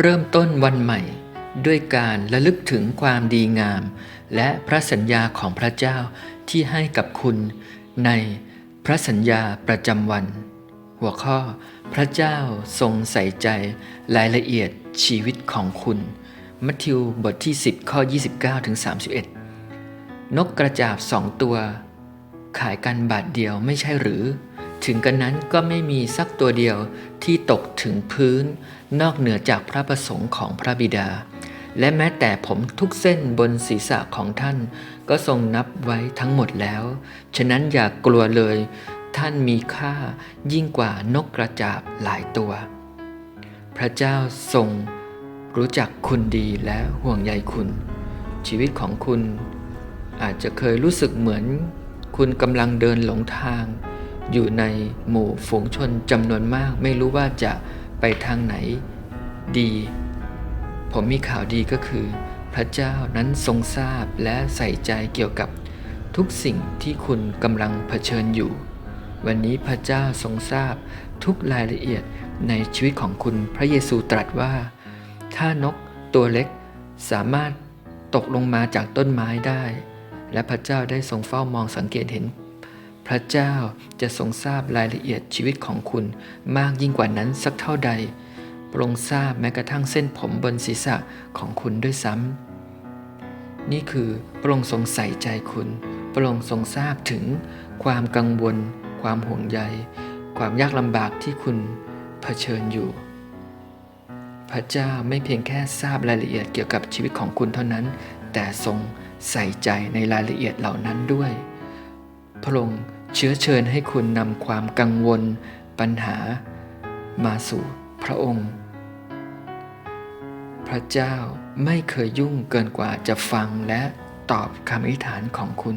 เริ่มต้นวันใหม่ ด้วยการระลึกถึงความดีงาม และพระสัญญาของพระเจ้าที่ให้กับคุณในพระสัญญาประจำวัน หัวข้อ พระเจ้าทรงใส่ใจรายละเอียดชีวิตของคุณ มัทธิวบทที่ 10 ข้อ 29ถึง31 นกกระจาบสองตัว ขายกันบาทเดียวไม่ใช่หรือ ถึงกันนั้นก็ไม่มีสักตัวเดียวที่ตกถึงพื้น นอกเหนือจากพระประสงค์ของพระบิดา และแม้แต่ผมทุกเส้นบนศีรษะของท่าน ก็ทรงนับไว้ทั้งหมดแล้ว ฉะนั้นอย่ากกลัวเลย ท่านมีค่ายิ่งกว่านกกระจาบหลายตัว พระเจ้าทรงรู้จักคุณดีและห่วงใยคุณ ชีวิตของคุณ อาจจะเคยรู้สึกเหมือน คุณกำลังเดินหลงทาง อยู่ในหมู่ฝูงชนจำนวนมาก ไม่รู้ว่าจะไปทางไหนดี ผมมีข่าวดีก็คือ พระเจ้านั้นทรงทราบและใส่ใจเกี่ยวกับทุกสิ่งที่คุณกำลังเผชิญอยู่ วันนี้พระเจ้าทรงทราบทุกรายละเอียดในชีวิตของคุณพระเยซูตรัสว่า ถ้านกตัวเล็กสามารถตกลงมาจากต้นไม้ได้ และพระเจ้าได้ทรงเฝ้ามองสังเกตเห็น พระเจ้าจะทรงทราบรายละเอียดชีวิตของคุณมากยิ่งกว่านั้นสักเท่าใดพระองค์ทราบแม้กระทั่งเส้นผมบนศีรษะของคุณด้วยซ้ำ นี่คือพระองค์ทรงใส่ใจคุณ พระองค์ทรงทราบถึงความกังวล ความห่วงใย ความยากลำบากที่คุณเผชิญอยู่ พระเจ้าไม่เพียงแค่ทราบรายละเอียดเกี่ยวกับชีวิตของคุณเท่านั้น แต่ทรงใส่ใจในรายละเอียดเหล่านั้นด้วย พระองค์เชื้อเชิญให้คุณนำความกังวล ปัญหา มาสู่พระองค์ พระเจ้าไม่เคยยุ่งเกินกว่าจะฟังและตอบคำอธิษฐานของคุณ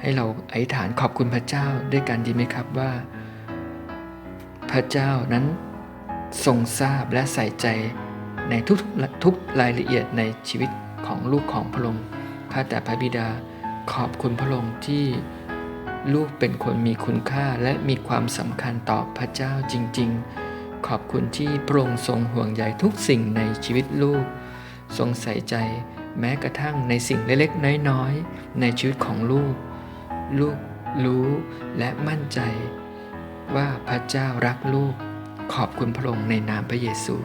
ให้เราอธิษฐานขอบคุณพระเจ้าด้วยกันดีไหมครับว่า พระเจ้านั้นทรงทราบและใส่ใจในทุกๆทุกรายละเอียดในชีวิตของลูกของพระองค์ข้าแต่พระบิดา ขอบคุณพระองค์ที่ลูกเป็นคนมีคุณค่าและมีความสำคัญต่อพระเจ้าจริง ๆ ขอบคุณที่พระองค์ทรงห่วงใยทุกสิ่งในชีวิตลูก ทรงใส่ใจแม้กระทั่งในสิ่งเล็กๆ น้อยๆ ในชีวิตของลูก ลูกรู้และมั่นใจ ว่าพระเจ้ารักลูก ขอบคุณพระองค์ในนามพระเยซู